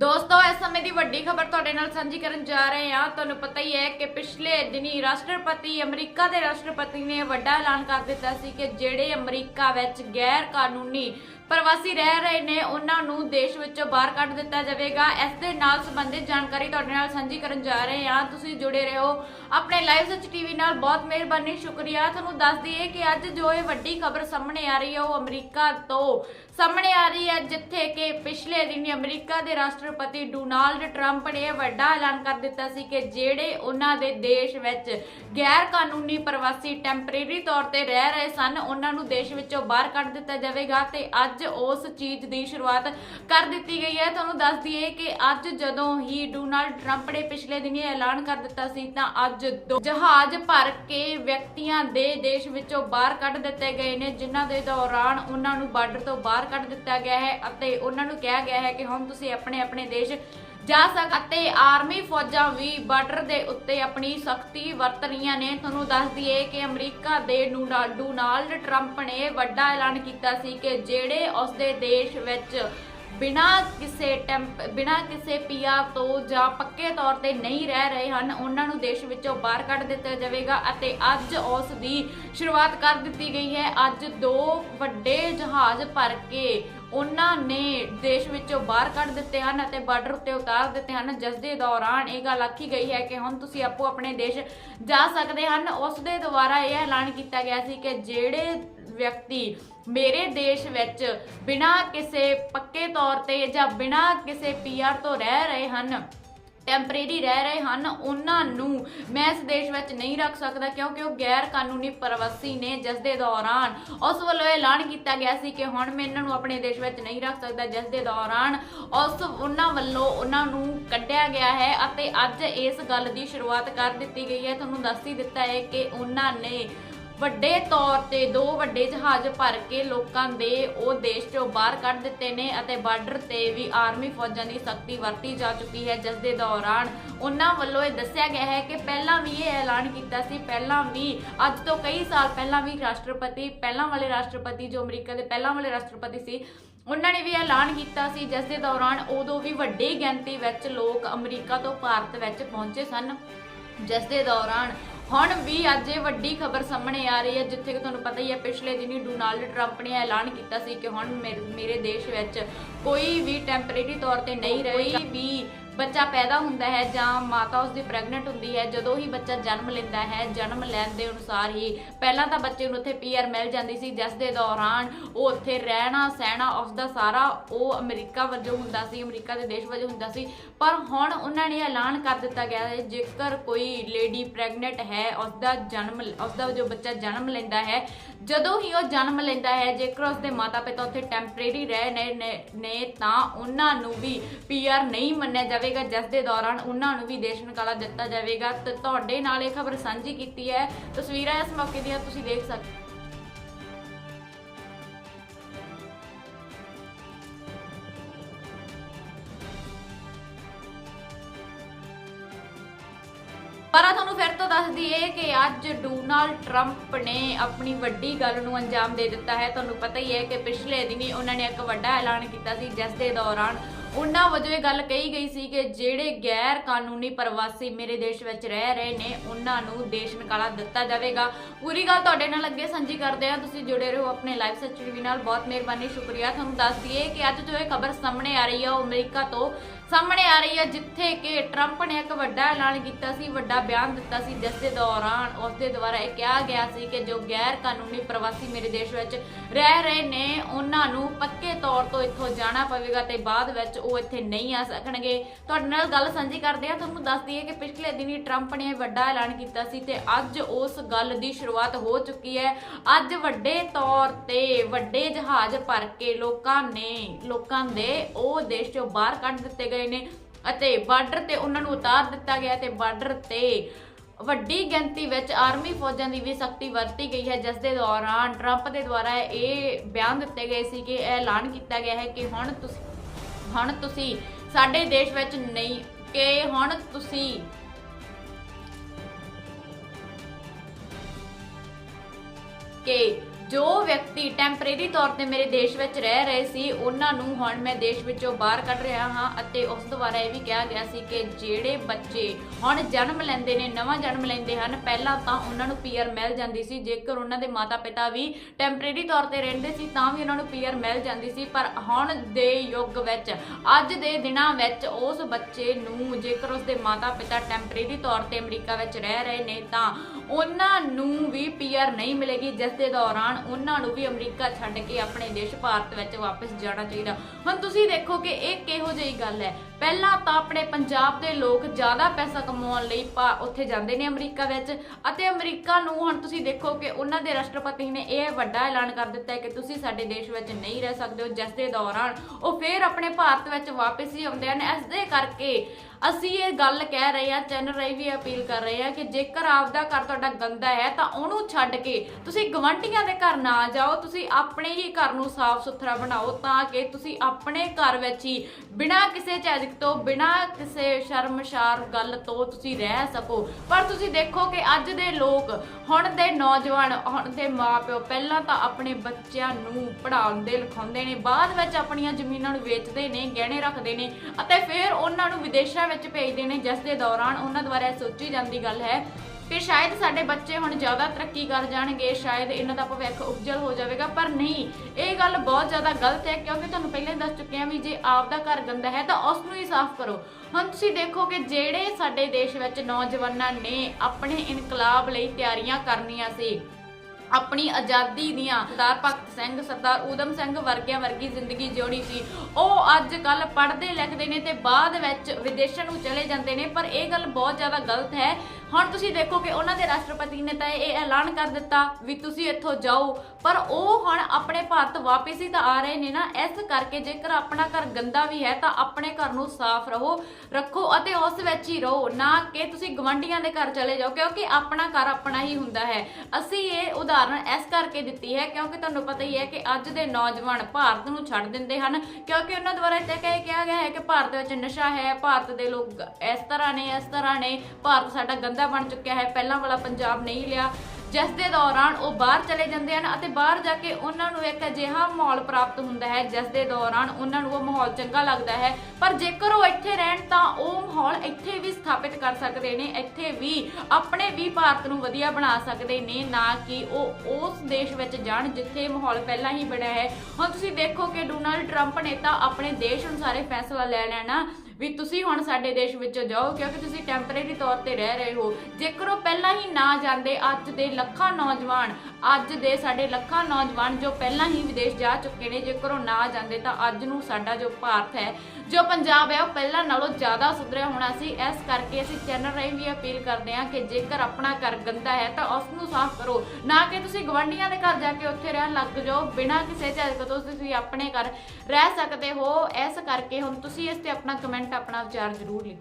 ਦੋਸਤੋ, ਇਸ ਸਮੇਂ ਦੀ ਵੱਡੀ ਖਬਰ ਤੁਹਾਡੇ ਨਾਲ ਸਾਂਝੀ ਕਰਨ ਜਾ ਰਹੇ ਹਾਂ। ਤੁਹਾਨੂੰ ਪਤਾ ਹੀ ਹੈ ਕਿ ਪਿਛਲੇ ਦਿਨੀ ਰਾਸ਼ਟਰਪਤੀ ਅਮਰੀਕਾ ਦੇ ਰਾਸ਼ਟਰਪਤੀ ਨੇ ਵੱਡਾ ਐਲਾਨ ਕਰ ਦਿੱਤਾ ਸੀ ਕਿ ਜਿਹੜੇ ਅਮਰੀਕਾ ਵਿੱਚ ਗੈਰ ਕਾਨੂੰਨੀ ਪ੍ਰਵਾਸੀ ਰਹਿ ਰਹੇ ਨੇ, ਉਹਨਾਂ ਨੂੰ ਦੇਸ਼ ਵਿੱਚੋਂ ਬਾਹਰ ਕੱਢ ਦਿੱਤਾ ਜਾਵੇਗਾ। ਇਸ ਦੇ ਨਾਲ ਸੰਬੰਧਿਤ ਜਾਣਕਾਰੀ ਤੁਹਾਡੇ ਨਾਲ ਸਾਂਝੀ ਕਰਨ ਜਾ ਰਹੇ ਹਾਂ। ਤੁਸੀਂ ਜੁੜੇ ਰਹੋ ਆਪਣੇ ਲਾਈਵ ਸੱਚ ਟੀਵੀ ਨਾਲ। ਬਹੁਤ ਮਿਹਰਬਾਨੀ, ਸ਼ੁਕਰੀਆ। ਤੁਹਾਨੂੰ ਦੱਸ ਦਈਏ ਕਿ ਅੱਜ ਜੋ ਇਹ ਵੱਡੀ ਖਬਰ ਸਾਹਮਣੇ ਆ ਰਹੀ ਹੈ, ਉਹ ਅਮਰੀਕਾ ਤੋਂ ਸਾਹਮਣੇ ਆ ਰਹੀ ਹੈ, ਜਿੱਥੇ ਕਿ ਪਿਛਲੇ ਦਿਨ ਅਮਰੀਕਾ ਦੇ ਰਾਸ਼ਟਰਪਤੀ ਡੋਨਾਲਡ ਟਰੰਪ ਨੇ ਇਹ ਵੱਡਾ ਐਲਾਨ ਕਰ ਦਿੱਤਾ ਸੀ ਕਿ ਜਿਹੜੇ ਉਹਨਾਂ ਦੇ ਦੇਸ਼ ਵਿੱਚ ਗੈਰ ਕਾਨੂੰਨੀ ਪ੍ਰਵਾਸੀ ਟੈਂਪਰੇਰੀ ਤੌਰ ਤੇ ਰਹਿ ਰਹੇ ਸਨ, ਉਹਨਾਂ ਨੂੰ ਦੇਸ਼ ਵਿੱਚੋਂ ਬਾਹਰ ਕੱਢ ਦਿੱਤਾ ਜਾਵੇਗਾ। ਤੇ ਅੱਜ ਉਸ ਚੀਜ਼ ਦੀ ਸ਼ੁਰੂਆਤ ਕਰ ਦਿੱਤੀ ਗਈ ਹੈ। ਤੁਹਾਨੂੰ ਦੱਸ ਦਈਏ ਕਿ ਅੱਜ ਜਦੋਂ ਹੀ ਡੋਨਾਲਡ ਟਰੰਪ ਨੇ ਪਿਛਲੇ ਦਿਨੀ ਐਲਾਨ ਕਰ ਦਿੱਤਾ ਸੀ, ਤਾਂ ਅੱਜ ਜਹਾਜ਼ ਭਰ ਕੇ ਵਿਅਕਤੀਆਂ ਦੇ ਦੇਸ਼ ਵਿੱਚੋਂ ਬਾਹਰ ਕੱਢ ਦਿੱਤੇ ਗਏ ਨੇ, ਜਿਨ੍ਹਾਂ ਦੇ ਦੌਰਾਨ ਉਹਨਾਂ ਨੂੰ ਬਾਰਡਰ ਤੋਂ ਬਾਹਰ ਕੱਢ ਦਿੱਤਾ ਗਿਆ ਹੈ ਅਤੇ ਉਹਨਾਂ ਨੂੰ ਕਿਹਾ ਗਿਆ ਹੈ ਕਿ ਹੁਣ ਤੁਸੀਂ ਆਪਣੇ ਆਪਣੇ ਦੇਸ਼ ਜਾ ਸਕ ਅਤੇ ਆਰਮੀ ਫੌਜਾਂ ਵੀ ਬਾਰਡਰ ਦੇ ਉੱਤੇ ਆਪਣੀ ਸਖਤੀ ਵਰਤ ਰਹੀਆਂ ਨੇ। ਤੁਹਾਨੂੰ ਦੱਸ ਦਈਏ ਕਿ ਅਮਰੀਕਾ ਦੇ ਨੂਡਾ- ਡੋਨਾਲਡ ਟਰੰਪ ਨੇ ਵੱਡਾ ਐਲਾਨ ਕੀਤਾ ਸੀ ਕਿ ਜਿਹੜੇ ਉਸ ਦੇ ਦੇਸ਼ ਵਿੱਚ ਬਿਨਾਂ ਕਿਸੇ ਟੈਂਪ, ਬਿਨਾਂ ਕਿਸੇ ਪੀਆਰ ਤੋਂ ਜਾਂ ਪੱਕੇ ਤੌਰ ਤੇ ਨਹੀਂ ਰਹਿ ਰਹੇ ਹਨ, ਉਹਨਾਂ ਨੂੰ ਦੇਸ਼ ਵਿੱਚੋਂ ਬਾਹਰ ਕੱਢ ਦਿੱਤਾ ਜਾਵੇਗਾ ਅਤੇ ਅੱਜ ਉਸ ਦੀ ਸ਼ੁਰੂਆਤ ਕਰ ਦਿੱਤੀ ਗਈ ਹੈ। ਅੱਜ ਦੋ ਵੱਡੇ ਜਹਾਜ਼ ਭਰ ਕੇ ਉਹਨਾਂ ਨੇ ਦੇਸ਼ ਵਿੱਚੋਂ ਬਾਹਰ ਕੱਢ ਦਿੱਤੇ ਹਨ ਅਤੇ ਬਾਰਡਰ ਉੱਤੇ ਉਤਾਰ ਦਿੱਤੇ ਹਨ। ਜਿਸ ਦੇ ਦੌਰਾਨ ਇਹ ਗੱਲ ਆਖੀ ਗਈ ਹੈ ਕਿ ਹੁਣ ਤੁਸੀਂ ਆਪੋ ਆਪਣੇ ਦੇਸ਼ ਜਾ ਸਕਦੇ ਹਨ। ਉਸ ਦੇ ਦੁਆਰਾ ਇਹ ਐਲਾਨ ਕੀਤਾ ਗਿਆ ਸੀ ਕਿ ਜਿਹੜੇ ਵਿਅਕਤੀ ਮੇਰੇ ਦੇਸ਼ ਵਿੱਚ ਬਿਨਾਂ ਕਿਸੇ ਪੱਕੇ ਤੌਰ ਤੇ ਜਾਂ ਬਿਨਾਂ ਕਿਸੇ ਪੀਆਰ ਤੋਂ ਰਹਿ ਰਹੇ ਹਨ ਟੈਂਪਰੇਰੀ ਰਹਿ ਰਹੇ ਹਨ, ਉਹਨਾਂ ਨੂੰ ਮੈਂ ਇਸ ਦੇਸ਼ ਵਿੱਚ ਨਹੀਂ ਰੱਖ ਸਕਦਾ ਕਿਉਂਕਿ ਉਹ ਗੈਰ ਕਾਨੂੰਨੀ ਪ੍ਰਵਾਸੀ ਨੇ ਜਿਸ ਦੇ ਦੌਰਾਨ ਉਸ ਵੱਲੋਂ ਐਲਾਨ ਕੀਤਾ ਗਿਆ ਸੀ ਕਿ ਹੁਣ ਮੈਂ ਇਹਨਾਂ ਨੂੰ ਆਪਣੇ ਦੇਸ਼ ਵਿੱਚ ਨਹੀਂ ਰੱਖ ਸਕਦਾ, ਜਿਸ ਦੇ ਦੌਰਾਨ ਉਸ ਉਹਨਾਂ ਵੱਲੋਂ ਉਹਨਾਂ ਨੂੰ ਕੱਢਿਆ ਗਿਆ ਹੈ ਅਤੇ ਅੱਜ ਇਸ ਗੱਲ ਦੀ ਸ਼ੁਰੂਆਤ ਕਰ ਦਿੱਤੀ ਗਈ ਹੈ। ਤੁਹਾਨੂੰ ਦੱਸ ਹੀ ਦਿੱਤਾ ਹੈ ਕਿ ਉਹਨਾਂ ਨੇ ਵੱਡੇ ਤੌਰ ਤੇ ਦੋ ਵੱਡੇ ਜਹਾਜ਼ ਭਰ ਕੇ ਲੋਕਾਂ ਦੇ ਉਹ ਦੇਸ਼ ਤੋਂ ਬਾਹਰ ਕੱਢ ਦਿੱਤੇ ਨੇ ਅਤੇ ਬਾਰਡਰ ਤੇ ਵੀ ਆਰਮੀ ਫੌਜਾਂ ਦੀ ਸਖਤੀ ਵਰਤੀ ਜਾ ਚੁੱਕੀ ਹੈ, ਜਿਸ ਦੇ ਦੌਰਾਨ ਉਹਨਾਂ ਵੱਲੋਂ ਇਹ ਦੱਸਿਆ ਗਿਆ ਹੈ ਕਿ ਪਹਿਲਾਂ ਵੀ ਇਹ ਐਲਾਨ ਕੀਤਾ ਸੀ, ਪਹਿਲਾਂ ਵੀ ਅੱਜ ਤੋਂ ਕਈ ਸਾਲ ਪਹਿਲਾਂ ਵੀ ਰਾਸ਼ਟਰਪਤੀ, ਪਹਿਲਾਂ ਵਾਲੇ ਰਾਸ਼ਟਰਪਤੀ ਜੋ ਅਮਰੀਕਾ ਦੇ ਪਹਿਲਾਂ ਵਾਲੇ ਰਾਸ਼ਟਰਪਤੀ ਸੀ, ਉਹਨਾਂ ਨੇ ਵੀ ਐਲਾਨ ਕੀਤਾ ਸੀ, ਜਿਸ ਦੇ ਦੌਰਾਨ ਉਦੋਂ ਵੀ ਵੱਡੀ ਗਿਣਤੀ ਵਿੱਚ ਲੋਕ ਅਮਰੀਕਾ ਤੋਂ ਭਾਰਤ ਵਿੱਚ ਪਹੁੰਚੇ ਸਨ। ਜਿਸ ਦੇ ਦੌਰਾਨ ਹੁਣ ਵੀ ਅੱਜ ਇਹ ਵੱਡੀ ਖਬਰ ਸਾਹਮਣੇ ਆ ਰਹੀ ਹੈ, ਜਿੱਥੇ ਕਿ ਤੁਹਾਨੂੰ ਪਤਾ ਹੀ ਹੈ, ਪਿਛਲੇ ਦਿਨੀ ਡੋਨਾਲਡ ਟਰੰਪ ਨੇ ਐਲਾਨ ਕੀਤਾ ਸੀ ਕਿ ਹੁਣ ਮੇਰੇ ਮੇਰੇ ਦੇਸ਼ ਵਿੱਚ ਕੋਈ ਵੀ ਟੈਂਪਰੇਰੀ ਤੌਰ ਤੇ ਨਹੀਂ ਰਹੀ ਵੀ ਬੱਚਾ ਪੈਦਾ ਹੁੰਦਾ ਹੈ ਜਾਂ ਮਾਤਾ ਉਸਦੀ ਪ੍ਰੈਗਨੈਂਟ ਹੁੰਦੀ ਹੈ, ਜਦੋਂ ਹੀ ਬੱਚਾ ਜਨਮ ਲੈਂਦਾ ਹੈ, ਜਨਮ ਲੈਣ ਦੇ ਅਨੁਸਾਰ ਹੀ ਪਹਿਲਾਂ ਤਾਂ ਬੱਚੇ ਨੂੰ ਉੱਥੇ ਪੀਆਰ ਮਿਲ ਜਾਂਦੀ ਸੀ, ਜਿਸ ਦੇ ਦੌਰਾਨ ਉਹ ਉੱਥੇ ਰਹਿਣਾ ਸਹਿਣਾ ਉਸਦਾ ਸਾਰਾ ਉਹ ਅਮਰੀਕਾ ਵਜੋਂ ਹੁੰਦਾ ਸੀ, ਅਮਰੀਕਾ ਦੇ ਦੇਸ਼ ਵਜੋਂ ਹੁੰਦਾ ਸੀ। ਪਰ ਹੁਣ ਉਹਨਾਂ ਨੇ ਐਲਾਨ ਕਰ ਦਿੱਤਾ ਗਿਆ ਹੈ, ਜੇਕਰ ਕੋਈ ਲੇਡੀ ਪ੍ਰੈਗਨੈਂਟ ਹੈ ਉਸਦਾ ਜਨਮ ਉਸਦਾ ਜੋ ਬੱਚਾ ਜਨਮ ਲੈਂਦਾ ਹੈ, ਜਦੋਂ ਹੀ ਉਹ ਜਨਮ ਲੈਂਦਾ ਹੈ, ਜੇਕਰ ਉਸਦੇ ਮਾਤਾ ਪਿਤਾ ਉੱਥੇ ਟੈਂਪਰੇਰੀ ਰਹੇ ਨੇ- ਤਾਂ ਉਹਨਾਂ ਨੂੰ ਵੀ ਪੀਆਰ ਨਹੀਂ ਮੰਨਿਆ ਜਾਵੇ। ਜਾਵੇਗਾ, ਜਿਸ ਦੇ ਦੌਰਾਨ ਉਹਨਾਂ ਨੂੰ ਵੀ ਦੇਸ਼ ਨਿਕਾਲਾ ਦਿੱਤਾ ਜਾਵੇਗਾ। ਤੇ ਤੁਹਾਡੇ ਨਾਲ ਇਹ ਖਬਰ ਸਾਂਝੀ ਕੀਤੀ ਹੈ। ਤਸਵੀਰਾਂ ਇਸ ਮੌਕੇ ਦੀਆਂ ਤੁਸੀਂ ਦੇਖ ਸਕਦੇ ਪਰ ਤੁਹਾਨੂੰ ਫਿਰ ਤੋਂ ਦੱਸ ਦਈਏ ਕਿ ਅੱਜ ਡੋਨਾਲਡ ਟਰੰਪ ਨੇ ਆਪਣੀ ਵੱਡੀ ਗੱਲ ਨੂੰ ਅੰਜਾਮ ਦੇ ਦਿੱਤਾ ਹੈ। ਤੁਹਾਨੂੰ ਪਤਾ ਹੀ ਹੈ ਕਿ ਪਿਛਲੇ ਦਿਨੀ ਉਹਨਾਂ ਨੇ ਇੱਕ ਵੱਡਾ ਐਲਾਨ ਕੀਤਾ ਸੀ, ਜਿਸ ਦੇ ਦੌਰਾਨ ਉਹਨਾਂ ਵਜੋਂ ਇਹ ਗੱਲ ਕਹੀ ਗਈ ਸੀ ਕਿ ਜਿਹੜੇ ਗੈਰ ਕਾਨੂੰਨੀ ਪ੍ਰਵਾਸੀ ਮੇਰੇ ਦੇਸ਼ ਵਿੱਚ ਰਹਿ ਰਹੇ ਨੇ, ਉਹਨਾਂ ਨੂੰ ਦੇਸ਼ ਨਿਕਾਲਾ ਦਿੱਤਾ ਜਾਵੇਗਾ। ਪੂਰੀ ਗੱਲ ਤੁਹਾਡੇ ਨਾਲ ਅੱਗੇ ਸਾਂਝੀ ਕਰਦੇ ਹਾਂ। ਤੁਸੀਂ ਜੁੜੇ ਰਹੋ ਆਪਣੇ ਲਾਈਵ ਸੱਚ ਟੀਵੀ ਨਾਲ। ਬਹੁਤ ਮਿਹਰਬਾਨੀ, ਸ਼ੁਕਰੀਆ। ਤੁਹਾਨੂੰ ਦੱਸ ਦਈਏ ਕਿ ਅੱਜ ਜੋ ਇਹ ਖਬਰ ਸਾਹਮਣੇ ਆ ਰਹੀ ਹੈ ਉਹ ਅਮਰੀਕਾ ਤੋਂ ਸਾਹਮਣੇ ਆ ਰਹੀ ਹੈ ਜਿੱਥੇ ਕਿ ਟਰੰਪ ਨੇ ਇੱਕ ਵੱਡਾ ਐਲਾਨ ਕੀਤਾ ਸੀ, ਵੱਡਾ ਬਿਆਨ ਦਿੱਤਾ ਸੀ ਜਿਸ ਦੇ ਦੌਰਾਨ ਉਸ ਦੇ ਦੁਆਰਾ ਇਹ ਕਿਹਾ ਗਿਆ ਸੀ ਕਿ ਜੋ ਗੈਰ ਕਾਨੂੰਨੀ ਪ੍ਰਵਾਸੀ ਮੇਰੇ ਦੇਸ਼ ਵਿੱਚ ਰਹਿ ਰਹੇ ਨੇ, ਉਹਨਾਂ ਨੂੰ ਪੱਕੇ ਤੌਰ ਤੋਂ ਇੱਥੋਂ ਜਾਣਾ ਪਵੇਗਾ ਤੇ ਬਾਅਦ ਵਿੱਚ ਉਹ ਇੱਥੇ ਨਹੀਂ ਆ ਸਕਣਗੇ। ਤੁਹਾਡੇ ਨਾਲ ਗੱਲ ਸਾਂਝੀ ਕਰਦੇ ਆ ਤੁਹਾਨੂੰ ਦੱਸ ਦਈਏ ਕਿ ਪਿਛਲੇ ਦਿਨੀ ਟਰੰਪ ਨੇ ਇਹ ਵੱਡਾ ਐਲਾਨ ਕੀਤਾ ਸੀ ਤੇ ਅੱਜ ਉਸ ਗੱਲ ਦੀ ਸ਼ੁਰੂਆਤ ਹੋ ਚੁੱਕੀ ਹੈ। ਅੱਜ ਵੱਡੇ ਤੌਰ ਤੇ ਵੱਡੇ ਜਹਾਜ਼ ਭਰ ਕੇ ਲੋਕਾਂ ਨੇ, ਲੋਕਾਂ ਦੇ ਉਹ ਦੇਸ਼ ਚੋਂ ਬਾਹਰ ਕੱਢ ਦਿੱਤੇ ਗਏ ਨੇ ਅਤੇ ਬਾਰਡਰ ਤੇ ਉਹਨਾਂ ਨੂੰ ਉਤਾਰ ਦਿੱਤਾ ਗਿਆ ਤੇ ਬਾਰਡਰ ਤੇ ਵੱਡੀ ਗਿਣਤੀ ਵਿੱਚ ਆਰਮੀ ਫੌਜਾਂ ਦੀ ਵੀ ਸਖਤੀ ਵਰਤੀ ਗਈ ਹੈ, ਜਿਸ ਦੇ ਦੌਰਾਨ ਟਰੰਪ ਦੇ ਦੁਆਰਾ ਇਹ ਬਿਆਨ ਦਿੱਤੇ ਗਏ ਸੀ ਕਿ ਇਹ ਐਲਾਨ ਕੀਤਾ ਗਿਆ ਹੈ ਕਿ ਹੁਣ ਤੁਸੀਂ ਹੁਣ ਤੁਸੀਂ ਸਾਡੇ ਦੇਸ਼ ਵਿੱਚ ਨਹੀਂ, ਕਿ ਹੁਣ ਤੁਸੀਂ ਕਿ ਜੋ ਵਿਅਕਤੀ ਟੈਂਪਰੇਰੀ ਤੌਰ ਤੇ ਮੇਰੇ ਦੇਸ਼ ਵਿੱਚ ਰਹਿ ਰਹੇ ਸੀ, ਉਹਨਾਂ ਨੂੰ ਹੁਣ ਮੈਂ ਦੇਸ਼ ਵਿੱਚੋਂ ਬਾਹਰ ਕੱਢ ਰਿਹਾ ਹਾਂ ਅਤੇ ਉਸ ਦੁਆਰਾ ਇਹ ਵੀ ਕਿਹਾ ਗਿਆ ਸੀ ਕਿ ਜਿਹੜੇ ਬੱਚੇ ਹੁਣ ਜਨਮ ਲੈਂਦੇ ਨੇ, ਨਵਾਂ ਜਨਮ ਲੈਂਦੇ ਹਨ, ਪਹਿਲਾਂ ਤਾਂ ਉਹਨਾਂ ਨੂੰ ਪੀਆਰ ਮਿਲ ਜਾਂਦੀ ਸੀ। ਜੇਕਰ ਉਹਨਾਂ ਦੇ ਮਾਤਾ-ਪਿਤਾ ਵੀ ਟੈਂਪਰੇਰੀ ਤੌਰ ਤੇ ਰਹਿੰਦੇ ਸੀ, ਤਾਂ ਵੀ ਉਹਨਾਂ ਨੂੰ ਪੀਆਰ ਮਿਲ ਜਾਂਦੀ ਸੀ। ਪਰ ਹੁਣ ਦੇ ਯੁੱਗ ਵਿੱਚ, ਅੱਜ ਦੇ ਦਿਨਾਂ ਵਿੱਚ ਉਸ ਬੱਚੇ ਨੂੰ ਜੇਕਰ ਉਸਦੇ ਮਾਤਾ-ਪਿਤਾ ਟੈਂਪਰੇਰੀ ਤੌਰ ਤੇ ਅਮਰੀਕਾ ਵਿੱਚ ਰਹਿ ਰਹੇ ਨੇ, ਤਾਂ ਉਹਨਾਂ ਨੂੰ ਵੀ ਪੀਆਰ ਨਹੀਂ ਮਿਲੇਗੀ, ਜਿਸ ਦੇ ਦੌਰਾਨ ਉਹਨਾਂ ਨੂੰ ਵੀ ਅਮਰੀਕਾ ਛੱਡ ਕੇ ਆਪਣੇ ਦੇਸ਼ ਭਾਰਤ ਵਿੱਚ ਵਾਪਸ ਜਾਣਾ ਚਾਹੀਦਾ। ਹੁਣ ਤੁਸੀਂ ਦੇਖੋ ਕਿ ਇਹ ਕਿਹੋ ਜਿਹੀ ਗੱਲ ਹੈ। ਪਹਿਲਾਂ ਤਾਂ ਆਪਣੇ ਪੰਜਾਬ ਦੇ ਲੋਕ ਜ਼ਿਆਦਾ ਪੈਸਾ ਕਮਾਉਣ ਲਈ ਉੱਥੇ ਜਾਂਦੇ ਨੇ ਅਮਰੀਕਾ ਵਿੱਚ ਅਤੇ ਅਮਰੀਕਾ ਨੂੰ ਹੁਣ ਤੁਸੀਂ ਦੇਖੋ ਕਿ ਉਹਨਾਂ ਦੇ ਰਾਸ਼ਟਰਪਤੀ ਨੇ ਇਹ ਵੱਡਾ ਐਲਾਨ ਕਰ ਦਿੱਤਾ ਹੈ ਕਿ ਤੁਸੀਂ ਸਾਡੇ ਦੇਸ਼ ਵਿੱਚ ਨਹੀਂ ਰਹਿ ਸਕਦੇ ਹੋ। ਜਿਸ ਦੇ ਦੌਰਾਨ ਉਹ ਫੇਰ ਆਪਣੇ ਭਾਰਤ ਵਿੱਚ ਵਾਪਸ ਹੀ ਆਉਂਦੇ ਹਨ। ਇਸ ਦੇ ਕਰਕੇ ਅਸੀਂ ਇਹ ਗੱਲ ਕਹਿ ਰਹੇ ਹਾਂ ਚੈਨਲ ਰਾਹੀਂ ਵੀ ਅਪੀਲ ਕਰ ਰਹੇ ਹਾਂ ਕਿ ਜੇਕਰ ਆਪਦਾ ਘਰ ਤੁਹਾਡਾ ਗੰਦਾ ਹੈ, ਤਾਂ ਉਹਨੂੰ ਛੱਡ ਕੇ ਤੁਸੀਂ ਗਵੰਡੀਆਂ ਦੇ ਘਰ ਨਾ ਜਾਓ, ਤੁਸੀਂ ਆਪਣੇ ਹੀ ਘਰ ਨੂੰ ਸਾਫ਼ ਸੁਥਰਾ ਬਣਾਓ ਤਾਂ ਕਿ ਤੁਸੀਂ ਆਪਣੇ ਘਰ ਵਿੱਚ ਹੀ ਬਿਨਾਂ ਕਿਸੇ ਝਿਜਕ ਤੋਂ, ਬਿਨਾਂ ਕਿਸੇ ਸ਼ਰਮਸ਼ਾਰ ਗੱਲ ਤੋਂ ਤੁਸੀਂ ਰਹਿ ਸਕੋ। ਪਰ ਤੁਸੀਂ ਦੇਖੋ ਕਿ ਅੱਜ ਦੇ ਲੋਕ, ਹੁਣ ਦੇ ਨੌਜਵਾਨ, ਹੁਣ ਦੇ ਮਾਪਿਓ ਪਹਿਲਾਂ ਤਾਂ ਆਪਣੇ ਬੱਚਿਆਂ ਨੂੰ ਪੜ੍ਹਾਉਂਦੇ ਲਿਖਾਉਂਦੇ ਨੇ, ਬਾਅਦ ਵਿੱਚ ਆਪਣੀਆਂ ਜ਼ਮੀਨਾਂ ਨੂੰ ਵੇਚਦੇ ਨੇ, ਗਹਿਣੇ ਰੱਖਦੇ ਨੇ ਅਤੇ ਫਿਰ ਉਹਨਾਂ ਨੂੰ ਵਿਦੇਸ਼ਾਂ ਵਿੱਚ ਭੇਜਦੇ ਨੇ ਜਿਸ ਦੇ ਦੌਰਾਨ ਉਹਨਾਂ ਦੁਆਰਾ ਸੋਚੀ ਜਾਂਦੀ ਗੱਲ ਹੈ ਕਿ ਸ਼ਾਇਦ ਸਾਡੇ ਬੱਚੇ ਹੁਣ ਜ਼ਿਆਦਾ ਤਰੱਕੀ ਕਰ ਜਾਣਗੇ, ਸ਼ਾਇਦ ਇਹਨਾਂ ਦਾ ਭਵਿੱਖ ਉਜਲ ਹੋ ਜਾਵੇਗਾ, ਪਰ ਨਹੀਂ, ਇਹ ਗੱਲ ਬਹੁਤ ਜ਼ਿਆਦਾ ਗਲਤ ਹੈ ਕਿਉਂਕਿ ਤੁਹਾਨੂੰ ਪਹਿਲਾਂ ਹੀ ਦੱਸ ਚੁੱਕੇ ਹਾਂ ਵੀ ਜੇ ਆਪਦਾ ਘਰ ਗੰਦਾ ਹੈ ਤਾਂ ਉਸ ਨੂੰ ਹੀ ਸਾਫ਼ ਕਰੋ। ਹੁਣ ਤੁਸੀਂ ਦੇਖੋ ਕਿ ਜਿਹੜੇ ਸਾਡੇ ਦੇਸ਼ ਵਿੱਚ ਨੌਜਵਾਨਾਂ ਨੇ ਆਪਣੇ ਇਨਕਲਾਬ ਲਈ ਤਿਆਰੀਆਂ ਕਰਨੀਆਂ ਸੀ ਆਪਣੀ ਆਜ਼ਾਦੀ ਦੀਆਂ ਸਰਦਾਰ ਭਗਤ ਸਿੰਘ, ਸਰਦਾਰ ਊਧਮ ਸਿੰਘ ਵਰਗਿਆਂ ਵਰਗੀ ਜ਼ਿੰਦਗੀ ਜਿਉਣੀ ਸੀ। ਉਹ ਅੱਜ ਕੱਲ ਪੜ੍ਹਦੇ ਲਿਖਦੇ ਨੇ ਤੇ ਬਾਅਦ ਵਿੱਚ ਵਿਦੇਸ਼ਾਂ ਨੂੰ ਚਲੇ ਜਾਂਦੇ ਨੇ, ਪਰ ਇਹ ਗੱਲ ਬਹੁਤ ਜ਼ਿਆਦਾ ਗਲਤ ਹੈ ਹੁਣ ਤੁਸੀਂ ਦੇਖੋ ਕਿ ਉਹਨਾਂ ਦੇ ਰਾਸ਼ਟਰਪਤੀ ਨੇ ਤਾਂ ਇਹ ਐਲਾਨ ਕਰ ਦਿੱਤਾ ਵੀ ਤੁਸੀਂ ਇੱਥੋਂ ਜਾਓ। ਪਰ ਉਹ ਹੁਣ ਆਪਣੇ ਭਾਰਤ ਵਾਪਸ ਹੀ ਤਾਂ ਆ ਰਹੇ ਨੇ ਨਾ, ਇਸ ਕਰਕੇ ਜੇਕਰ ਆਪਣਾ ਘਰ ਗੰਦਾ ਵੀ ਹੈ ਤਾਂ ਆਪਣੇ ਘਰ ਨੂੰ ਸਾਫ਼ ਰਹੋ, ਰੱਖੋ ਅਤੇ ਉਸ ਵਿੱਚ ਹੀ ਰਹੋ, ਨਾ ਕਿ ਤੁਸੀਂ ਗਵੰਡੀਆਂ ਦੇ ਘਰ ਚਲੇ ਜਾਓ, ਕਿਉਂਕਿ ਆਪਣਾ ਘਰ ਆਪਣਾ ਹੀ ਹੁੰਦਾ ਹੈ। ਅਸੀਂ ਇਹ ਉਦਾਹਰਣ ਇਸ ਕਰਕੇ ਦਿੱਤੀ ਹੈ ਕਿਉਂਕਿ ਤੁਹਾਨੂੰ ਪਤਾ ਹੀ ਹੈ ਕਿ ਅੱਜ ਦੇ ਨੌਜਵਾਨ ਭਾਰਤ ਨੂੰ ਛੱਡ ਦਿੰਦੇ ਹਨ, ਕਿਉਂਕਿ ਉਹਨਾਂ ਦੁਆਰਾ ਇਹ ਕਹਿ ਕਿਹਾ ਗਿਆ ਹੈ ਕਿ ਭਾਰਤ ਵਿੱਚ ਨਸ਼ਾ ਹੈ, ਭਾਰਤ ਦੇ ਲੋਕ ਇਸ ਤਰ੍ਹਾਂ ਨੇ, ਇਸ ਤਰ੍ਹਾਂ ਨੇ, ਭਾਰਤ ਸਾਡਾ ਗੰਦਾ ਬਣ ਚੁੱਕਿਆ ਹੈ। ਪਹਿਲਾਂ ਵਾਲਾ ਪੰਜਾਬ ਨਹੀਂ ਲਿਆ। ਜਿਸ ਦੇ ਦੌਰਾਨ ਉਹ ਬਾਹਰ ਚਲੇ ਜਾਂਦੇ ਹਨ ਅਤੇ ਬਾਹਰ ਜਾ ਕੇ ਉਹਨਾਂ ਨੂੰ ਇੱਕ ਅਜਿਹਾ ਮਾਹੌਲ ਪ੍ਰਾਪਤ ਹੁੰਦਾ ਹੈ, ਜਿਸ ਦੇ ਦੌਰਾਨ ਉਹਨਾਂ ਨੂੰ ਉਹ ਮਾਹੌਲ ਚੰਗਾ ਲੱਗਦਾ ਹੈ। ਪਰ ਜੇਕਰ ਉਹ ਇੱਥੇ ਰਹਿਣ ਤਾਂ ਉਹ ਮਾਹੌਲ ਇੱਥੇ ਵੀ ਸਥਾਪਿਤ ਕਰ ਸਕਦੇ ਨੇ, ਇੱਥੇ ਵੀ ਆਪਣੇ ਵੀ ਭਾਰਤ ਨੂੰ ਵਧੀਆ ਬਣਾ ਸਕਦੇ ਨੇ, ਨਾ ਕਿ ਉਹ ਉਸ ਦੇਸ਼ ਵਿੱਚ ਜਾਣ ਜਿੱਥੇ ਮਾਹੌਲ ਪਹਿਲਾਂ ਹੀ ਬਣਿਆ ਹੈ। ਹੁਣ ਤੁਸੀਂ ਦੇਖੋ ਕਿ ਡੋਨਾਲਡ ਟਰੰਪ ਨੇ ਤਾਂ ਆਪਣੇ ਦੇਸ਼ ਅਨੁਸਾਰੇ ਫੈਸਲਾ ਲੈ ਲੈਣਾ ਵੀ ਤੁਸੀਂ ਹੁਣ ਸਾਡੇ ਦੇਸ਼ ਵਿੱਚ ਜਾਓ, ਕਿਉਂਕਿ ਤੁਸੀਂ ਟੈਂਪਰੇਰੀ ਤੌਰ ਤੇ ਰਹਿ ਰਹੇ ਹੋ। ਜੇਕਰ ਉਹ ਪਹਿਲਾਂ ਹੀ ਨਾ ਜਾਂਦੇ, ਅੱਜ ਦੇ ਲੱਖਾਂ ਨੌਜਵਾਨ ਅੱਜ ਦੇ ਸਾਡੇ ਲੱਖਾਂ ਨੌਜਵਾਨ ਜੋ ਪਹਿਲਾਂ ਹੀ ਵਿਦੇਸ਼ ਜਾ ਚੁੱਕੇ ਨੇ ਜੇਕਰ ਉਹ ਨਾ ਜਾਂਦੇ ਤਾਂ ਅੱਜ ਨੂੰ ਸਾਡਾ ਜੋ ਭਾਰਤ ਹੈ, ਜੋ ਪੰਜਾਬ ਹੈ, ਉਹ ਪਹਿਲਾਂ ਨਾਲੋਂ ਜ਼ਿਆਦਾ ਸੁਧਰਿਆ ਹੋਣਾ ਸੀ। ਇਸ ਕਰਕੇ ਅਸੀਂ ਚੈਨਲ ਰਾਹੀਂ ਵੀ ਅਪੀਲ ਕਰਦੇ ਹਾਂ ਕਿ ਜੇਕਰ ਆਪਣਾ ਘਰ ਗੰਦਾ ਹੈ ਤਾਂ ਉਸ ਨੂੰ ਸਾਫ਼ ਕਰੋ। ਨਾ ਕਿ ਤੁਸੀਂ ਗਵੰਡੀਆਂ ਦੇ ਘਰ ਜਾ ਕੇ ਉੱਥੇ ਰਹਿਣ ਲੱਗ ਜਾਓ, ਬਿਨਾਂ ਕਿਸੇ ਝਿਜਕ ਤੋਂ ਤੁਸੀਂ ਆਪਣੇ ਘਰ ਰਹਿ ਸਕਦੇ ਹੋ। ਇਸ ਕਰਕੇ ਹੁਣ ਤੁਸੀਂ ਇਸ ਤੇ ਆਪਣਾ ਕਮੈਂਟ ਆਪਣਾ ਵਿਚਾਰ ਜ਼ਰੂਰ ਲਿਖੋ।